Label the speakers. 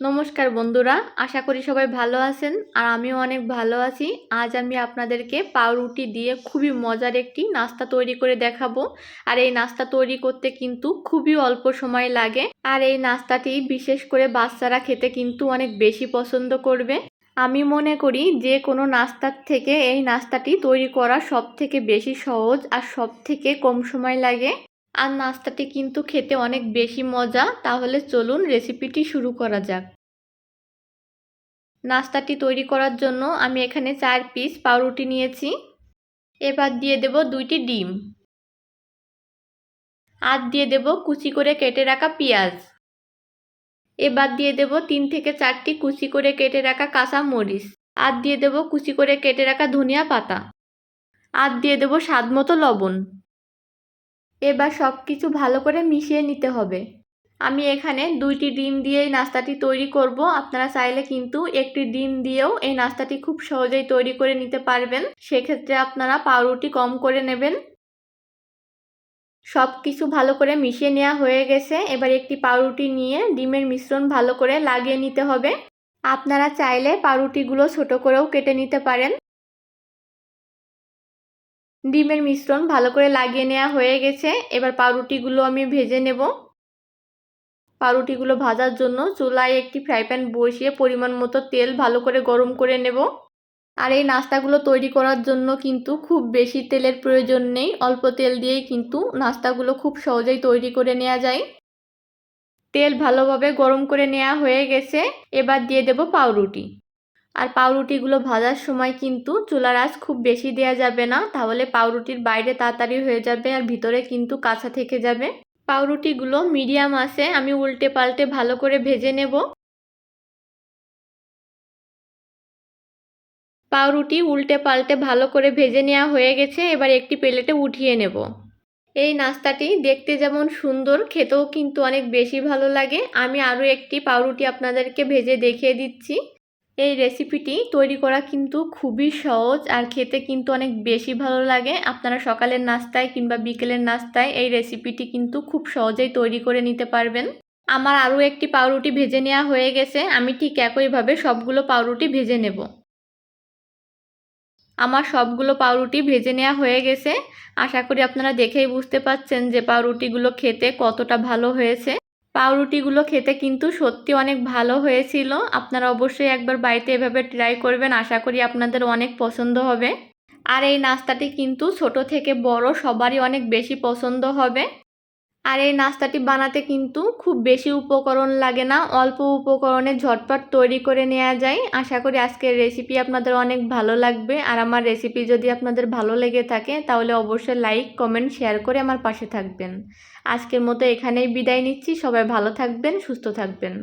Speaker 1: নমস্কার বন্ধুরা, আশা করি সবাই ভালো আছেন আর আমিও অনেক ভালো আছি। আজ আমি আপনাদেরকে পাউরুটি দিয়ে খুবই মজার একটি নাস্তা তৈরি করে দেখাবো। আর এই নাস্তা তৈরি করতে কিন্তু খুবই অল্প সময় লাগে। আর এই নাস্তাটি বিশেষ করে বাচ্চারা খেতে কিন্তু অনেক বেশি পছন্দ করবে। আমি মনে করি যে কোনো নাস্তার থেকে এই নাস্তাটি তৈরি করা সব থেকে বেশি সহজ আর সব থেকে কম সময় লাগে। আর নাস্তাটি কিন্তু খেতে অনেক বেশি মজা, তাহলে চলুন রেসিপিটি শুরু করা যাক। নাস্তাটি তৈরি করার জন্য আমি এখানে চার পিস পাউরুটি নিয়েছি। এবার দিয়ে দেব দুইটি ডিম। আর দিয়ে দেব কুচি করে কেটে রাখা পেঁয়াজ। এবার দিয়ে দেব তিন থেকে চারটি কুচি করে কেটে রাখা কাঁচা মরিচ। আর দিয়ে দেব কুচি করে কেটে রাখা ধনিয়া পাতা। আর দিয়ে দেব স্বাদ মতো লবণ। এবার সব কিছু ভালো করে মিশিয়ে নিতে হবে। আমি এখানে দুইটি ডিম দিয়ে এই নাস্তাটি তৈরি করব। আপনারা চাইলে কিন্তু একটি ডিম দিয়েও এই নাস্তাটি খুব সহজেই তৈরি করে নিতে পারবেন। সেক্ষেত্রে আপনারা পাউরুটি কম করে নেবেন। সব কিছু ভালো করে মিশিয়ে নেওয়া হয়ে গেছে। এবার একটি পাউরুটি নিয়ে ডিমের মিশ্রণ ভালো করে লাগিয়ে নিতে হবে। আপনারা চাইলে পাউরুটিগুলো ছোট করেও কেটে নিতে পারেন। ডিমের মিশ্রণ ভালো করে লাগিয়ে নেওয়া হয়ে গেছে। এবার পাউরুটিগুলো আমি ভেজে নেব। পাউরুটিগুলো ভাজার জন্য চুলায় একটি ফ্রাই প্যান বসিয়ে পরিমাণ মতো তেল ভালো করে গরম করে নেব। আর এই নাস্তাগুলো তৈরি করার জন্য কিন্তু খুব বেশি তেলের প্রয়োজন নেই। অল্প তেল দিয়েই কিন্তু নাস্তাগুলো খুব সহজেই তৈরি করে নেওয়া যায়। তেল ভালোভাবে গরম করে নেওয়া হয়ে গেছে। এবার দিয়ে দেব পাউরুটি। আর পাউরুটিগুলো ভাজার সময় কিন্তু চুলার আঁচ খুব বেশি দেওয়া যাবে না, তাহলে পাউরুটির বাইরে তাড়াতাড়ি হয়ে যাবে আর ভিতরে কিন্তু কাঁচা থেকে যাবে। পাউরুটিগুলো মিডিয়াম আছে আমি উল্টে পাল্টে ভালো করে ভেজে নেব। পাউরুটি উল্টে পাল্টে ভালো করে ভেজে নেওয়া হয়ে গেছে, এবার একটি প্লেটে উঠিয়ে নেব। এই নাস্তাটি দেখতে যেমন সুন্দর, খেতেও কিন্তু অনেক বেশি ভালো লাগে। আমি আরও একটি পাউরুটি আপনাদেরকে ভেজে দেখিয়ে দিচ্ছি। এই রেসিপিটি তৈরি করা কিন্তু খুবই সহজ আর খেতে কিন্তু অনেক বেশি ভালো লাগে। আপনারা সকালের নাস্তায় কিংবা বিকেলের নাস্তায় এই রেসিপিটি কিন্তু খুব সহজেই তৈরি করে নিতে পারবেন। আমার আরও একটি পাউরুটি ভেজে নেওয়া হয়ে গেছে। আমি ঠিক একইভাবে সবগুলো পাউরুটি ভেজে নেব। আমার সবগুলো পাউরুটি ভেজে নেওয়া হয়ে গেছে। আশা করি আপনারা দেখেই বুঝতে পাচ্ছেন যে পাউরুটিগুলো খেতে কতটা ভালো হয়েছে। পাউরুটিগুলো খেতে কিন্তু সত্যি অনেক ভালো হয়েছিল। আপনারা অবশ্যই একবার বাড়িতে এভাবে ট্রাই করবেন, আশা করি আপনাদের অনেক পছন্দ হবে। আর এই নাস্তাটি কিন্তু ছোট থেকে বড় সবারই অনেক বেশি পছন্দ হবে। আর এই নাস্তাটি বানাতে কিন্তু খুব বেশি উপকরণ লাগে না, অল্প উপকরণে ঝটপট তৈরি করে নেওয়া যায়। আশা করি আজকের রেসিপি আপনাদের অনেক ভালো লাগবে। আর আমার রেসিপি যদি আপনাদের ভালো লেগে থাকে, তাহলে অবশ্যই লাইক কমেন্ট শেয়ার করে আমার পাশে থাকবেন। আজকের মতো এখানেই বিদায় নিচ্ছি। সবাই ভালো থাকবেন, সুস্থ থাকবেন।